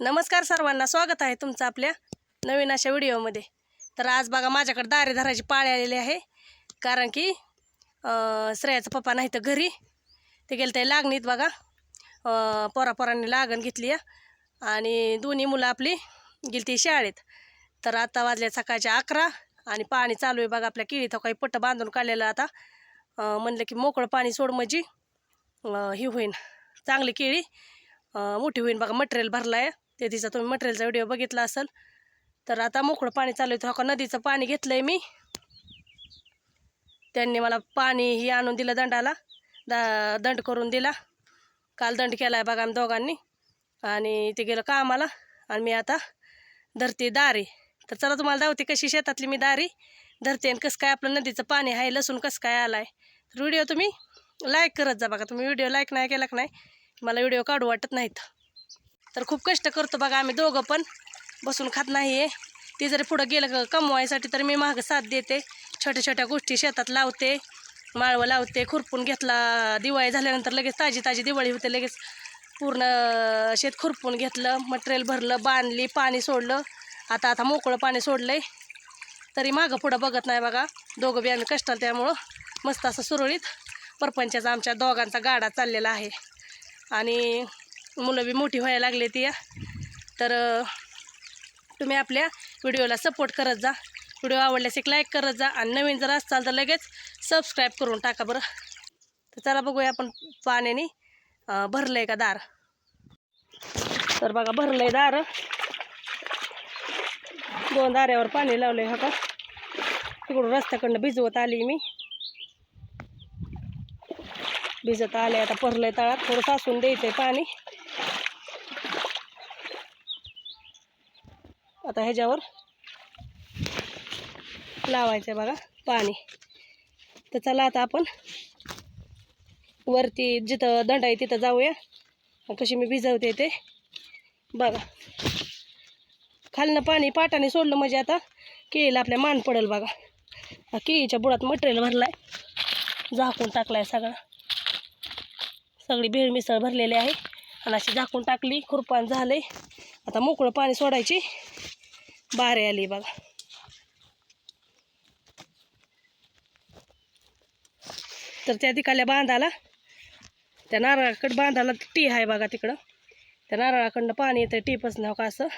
नमस्कार सर्वांना स्वागत आहे तुमचं आपल्या नवीन अशा व्हिडिओमध्ये. तर आज बघा माझ्याकडे दारे धरायची पाळी आलेली आहे. कारण की श्रेयाचा पप्पा नाही तर घरी. ते गेलं ते लागणीत बघा. पोरापोरांनी लागण घेतली आहे. आणि दोन्ही मुलं आपली गेली शाळेत. तर आता वाजल्या सकाळच्या अकरा आणि पाणी चालू आहे बघा आपल्या किळीत काही पट्ट बांधून काढलेलं आता. म्हणलं की मोकळं पाणी सोड म्हणजे ही होईन. चांगली केळी मोठी होईन बघा मटेरियल भरलं आहे ते तिचा तुम्ही मटेरियलचा व्हिडिओ बघितला असेल. तर आता मोकळं पाणी चालू आहे. तर नदीचं पाणी घेतलं आहे मी. त्यांनी मला पाणी ही आणून दिलं दंडाला. दा दंड करून दिला. काल दंड केला आहे बघा आम्ही दोघांनी. आणि ते गेलं कामाला. आणि मी आता धरते दारी. तर चला तुम्हाला धावते कशी शेतातली मी दारी. धरते आणि कसं काय आपलं नदीचं पाणी आहे लसूण कसं काय आलं आहे तर व्हिडिओ तुम्ही लाईक करत जा बघा. तुम्ही व्हिडिओ लाईक नाही केला का नाही मला व्हिडिओ काढू वाटत नाहीत. तर खूप कष्ट करतो बघा आम्ही दोघं पण. बसून खात नाही आहे ती जरी पुढं गेलं कमवायसाठी तर मी मागं साथ देते. छोट्या छोट्या गोष्टी शेतात लावते माळवं लावते खुरपून घेतला दिवाळी झाल्यानंतर लगेच ताजी ताजी दिवाळी होते लगेच पूर्ण शेत खुरपून घेतलं मटेरियल भरलं बांधली पाणी सोडलं. आता आता मोकळं पाणी सोडलं आहे तरी मागं पुढं बघत नाही बघा. दोघं बी आम्ही कष्टाला त्यामुळं मस्त असं सुरळीत परपंचाचा आमच्या दोघांचा गाडा चाललेला आहे. आणि मुलं बी मोठी व्हायला लागली ती तर तुम्ही आपल्या व्हिडिओला सपोर्ट करत जा. व्हिडिओ आवडल्यास एक लाईक करत जा आणि नवीन जर असाल तर लगेच सबस्क्राईब करून टाका बरं. तर चला बघूया आपण पाण्याने भरलं आहे का दार? तर बघा भरलंय दार. दोन दाऱ्यावर पाणी लावलं आहे का? तिकडून रस्त्याकडनं भिजवत आली मी. भिजत आले आता भरलंय तळात. थोडं सासून आहे पाणी. आता ह्याच्यावर लावायचं बघा पाणी. तर चला आता आपण वरती जिथं दंड आहे तिथं जाऊया. कशी मी भिजवते ते बघा. खालनं पाणी पाटाने सोडलं म्हणजे आता केळीला आपल्या मान पडेल बघा. हा केळीच्या बुडात मटेरियल भरलाय. झाकून टाकलाय सगळा. सगळी भेळ मिसळ भरलेली आहे. आणि अशी झाकून टाकली खुरपान झालंय. आता मोकळं पाणी सोडायची. बारे आली बघा. तर त्या तिकडल्या बांधाला त्या नारळाकडं बांधाला टी आहे बघा तिकडं. त्या नारळाकडनं पाणी येतं टीपच नाव का असं.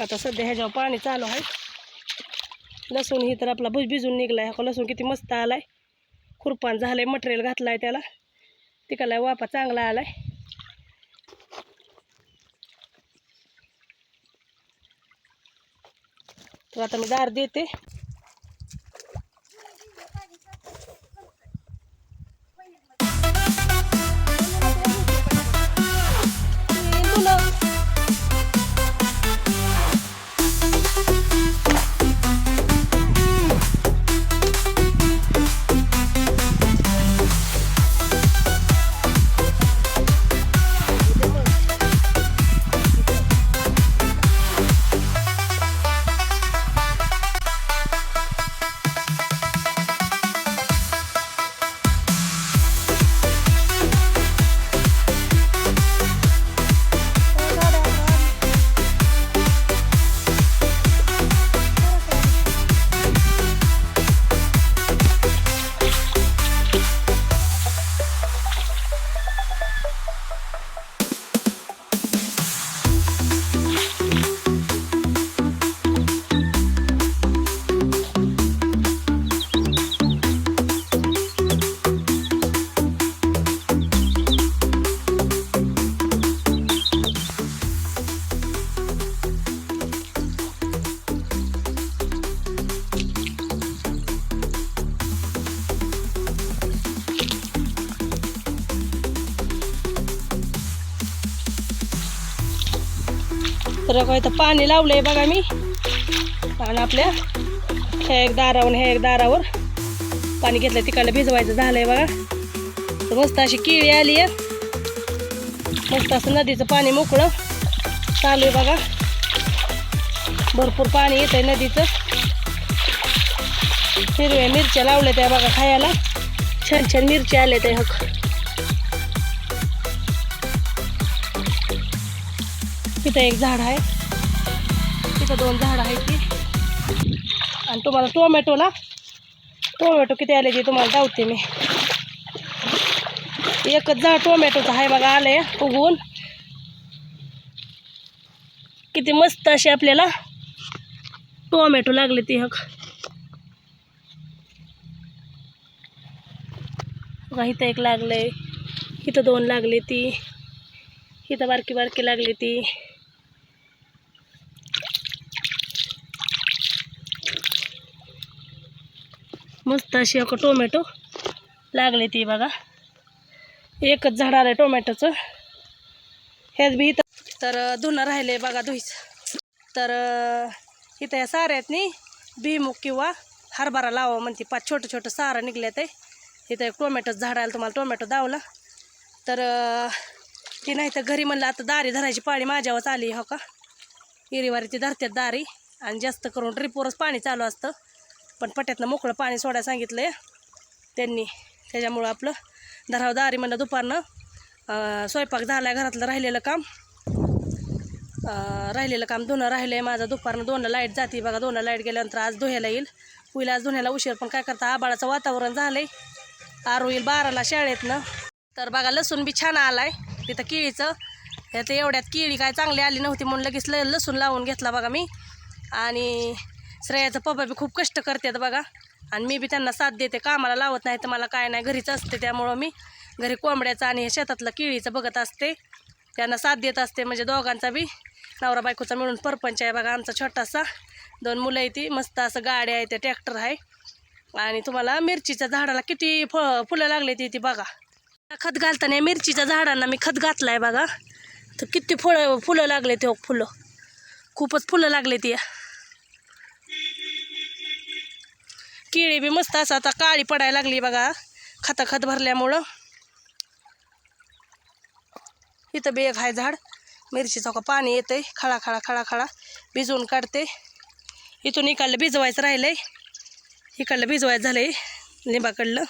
आता सध्या ह्याच्यावर पाणी चालू आहे. लसूण ही तर आपला भुज भिजून निघलाय. हा लसूण किती मस्त आलाय. खुरपान झालंय मटेरियल घातलाय त्याला. तिकडला वापा चांगला आलाय. तर आता मी दार देते. तर बघा तर पाणी लावलंय बघा मी. आणि आपल्या. ह्या एक दारावर ह्या एक दारावर पाणी घेतलं तिकडलं भिजवायचं झालंय बघा. तर मस्त अशी केळी आली आहे. मस्त असं नदीचं पाणी मोकळं चालू आहे बघा. भरपूर पाणी येतं आहे नदीचं. हिरव्या मिरच्या लावल्या त्या बघा खायला. छान छान मिरच्या आल्या त्या. हक तिथं एक झाड आहे. तिथं दोन झाड आहे ती आणि तुम्हाला टोमॅटोला टोमॅटो किती आले ते तुम्हाला दावते मी. एकच झाड टोमॅटोचं आहे बघा आलंय उगवून. किती मस्त असे आपल्याला टोमॅटो लागले ती हक. बघा इथं एक लागलंय. इथं दोन लागले ती. इथं बारकी बारकी लागली ती. मस्त अशी एक टोमॅटो लागले ती बघा. एकच झाड आलं टोमॅटोचं. ह्याच बी इथं तर धुणं राहिले बघा धुईचं. तर इथं या साऱ्यातनी भुईमुग किंवा हरभरा लावा म्हणते. पाच छोटं छोटं सारं निघले ते इथं एक टोमॅटोचं झाड आलं तुम्हाला टोमॅटो दावला. तर ती नाही तर घरी म्हणलं आता दारी धरायची पाळी माझ्यावरच आली हो का? इरीवारी ती धरतात दारी. आणि जास्त करून ड्रिपवरच पाणी चालू असतं. पण पट्यातनं मोकळं पाणी सोडायला सांगितलं आहे त्यांनी. त्याच्यामुळं आपलं धराव दारी म्हणलं दुपारनं स्वयंपाक झाला आहे घरातलं राहिलेलं काम. राहिलेलं काम धुणं राहिलं आहे माझं. दुपारनं दोनला लाइट जाते बघा दोनला लाइट गेल्यानंतर आज धुयाला येईल. पुईला आज धुण्याला उशीर पण काय करता आबाळाचं वातावरण झालं आहे आरू येईल बाराला शाळेतनं. तर बघा लसूण बी छान आलाय. तिथं केळीचं. त्यात एवढ्यात केळी काय चांगली आली नव्हती म्हणून लगेच ल लसूण लावून घेतला बघा मी. आणि श्रेयाचं पप्पा बी खूप कष्ट करतात बघा. आणि मी बी त्यांना साथ देते कामाला लावत नाही तर मला काय नाही घरीच असते त्यामुळं मी घरी कोंबड्याचं आणि हे शेतातलं केळीचं बघत असते. त्यांना साथ देत असते म्हणजे दोघांचा बी नवरा बायकोचा मिळून परपंच आहे बघा आमचा छोटासा. दोन मुलं आहे ती मस्त असं गाडी आहे ते ट्रॅक्टर आहे. आणि तुम्हाला मिरचीच्या झाडाला किती फ फुलं लागली ती ती बघा. खत घालताना मिरचीच्या झाडांना मी खत घातलं आहे बघा. तर किती फळं फुलं लागले ते हो फुलं. खूपच फुलं लागले ती. केळी बी मस्त असं आता काळी पडायला लागली बघा. खताखत भरल्यामुळं. इथं बी एक आहे झाड. मिरचीचा का पाणी येतंय. खळा खळा खळा खळा. भिजवून काढते. इथून इकडलं भिजवायचं राहिलंय. इकडलं भिजवायचं झालंय. लिंबाकडलं.